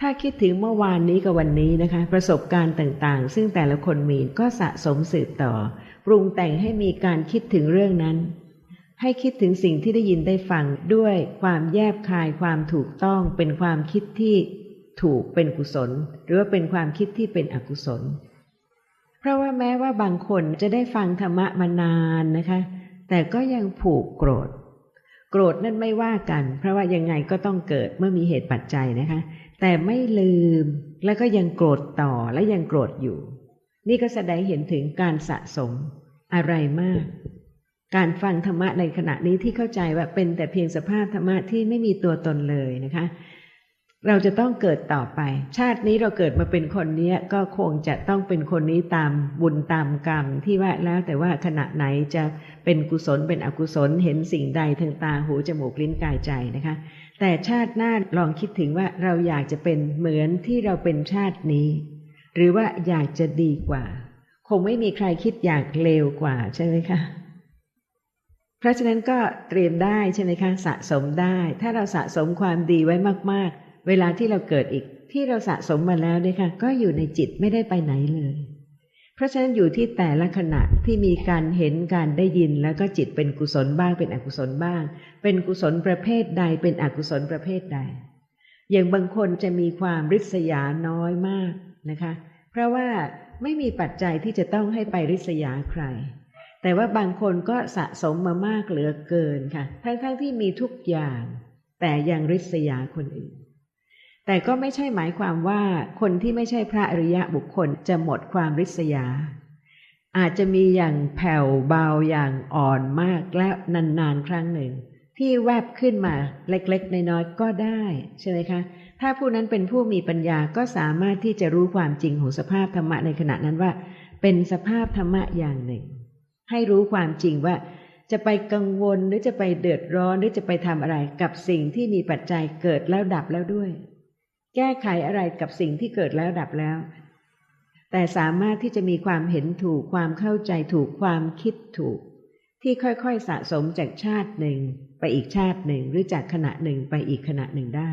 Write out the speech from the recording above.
ถ้าคิดถึงเมื่อวานนี้กับวันนี้นะคะ ประสบการณ์ต่างๆ ซึ่งแต่ละคนมีก็สะสมสืบต่อ ปรุงแต่งให้มีการคิดถึงเรื่องนั้น ให้คิดถึงสิ่งที่ได้ยินได้ฟังด้วยความแยบคายความถูกต้องเป็นความคิดที่ถูกเป็นกุศล หรือว่าเป็นความคิดที่เป็นอกุศล เพราะว่าแม้ว่าบางคนจะได้ฟังธรรมะมานานนะคะ แต่ก็ยังผูกโกรธ โกรธนั่นไม่ว่ากัน เพราะว่ายังไงก็ต้องเกิดเมื่อมีเหตุปัจจัยนะคะ แต่ไม่ลืมแล้วก็ยังโกรธต่อและยังโกรธอยู่ นี่ก็แสดงเห็นถึงการสะสมอะไรมาก การฟังธรรมะในขณะนี้ที่เข้าใจว่าเป็นแต่เพียงสภาพธรรมะที่ไม่มีตัวตนเลยนะคะ เราจะต้องเกิดต่อไป ชาตินี้เราเกิดมาเป็นคนนี้ก็คงจะต้องเป็นคนนี้ตามบุญตามกรรมที่ว่าแล้วแต่ว่าขณะไหนจะเป็นกุศลเป็นอกุศลเห็นสิ่งใดทางตาหูจมูกลิ้นกายใจนะคะ แต่ชาติหน้าลองคิดถึงว่าเราอยากจะเป็นเหมือนที่เราเป็นชาตินี้ หรือว่าอยากจะดีกว่า คงไม่มีใครคิดอยากเลวกว่าใช่ไหมคะเพราะฉะนั้นก็เตรียมได้ใช่ไหมคะสะสมได้ ถ้าเราสะสมความดีไว้มากๆ เวลาที่เราเกิดอีกที่เราสะสมมาแล้วเนี่ยค่ะ ก็อยู่ในจิตไม่ได้ไปไหนเลย เพราะฉะนั้นอยู่ที่แต่ละขณะที่มีการเห็นการได้ยินแล้วก็จิตเป็นกุศลบ้างเป็นอกุศลบ้าง เป็นกุศลประเภทใด เป็นอกุศลประเภทใด อย่างบางคนจะมีความริษยาน้อยมากนะคะ เพราะว่าไม่มีปัจจัยที่จะต้องให้ไปริษยาใคร แต่ว่าบางคนก็สะสมมามากเหลือเกินค่ะ ทั้งๆทที่มีทุกอย่าง แต่ยังริษยาคนอื่น แต่ก็ไม่ใช่หมายความว่าคนที่ไม่ใช่พระอริยะบุคคลจะหมดความริษยา อาจจะมีอย่างแผ่วเบาอย่างอ่อนมากและนานๆครั้งหนึ่ง ที่แวบขึ้นมาเล็กๆน้อยๆก็ได้ใช่ไหมคะ ถ้าผู้นั้นเป็นผู้มีปัญญาก็สามารถที่จะรู้ความจริงของสภาพธรรมะในขณะนั้นว่า เป็นสภาพธรรมะอย่างหนึ่ง ให้รู้ความจริงว่าจะไปกังวลหรือจะไปเดือดร้อนหรือจะไปทำอะไรกับสิ่งที่มีปัจจัยเกิดแล้วดับแล้วด้วย แก้ไขอะไรกับสิ่งที่เกิดแล้วดับแล้ว แต่สามารถที่จะมีความเห็นถูกความเข้าใจถูกความคิดถูก ที่ค่อยๆสะสมจากชาติหนึ่งไปอีกชาติหนึ่งหรือจากขณะหนึ่งไปอีกขณะหนึ่งได้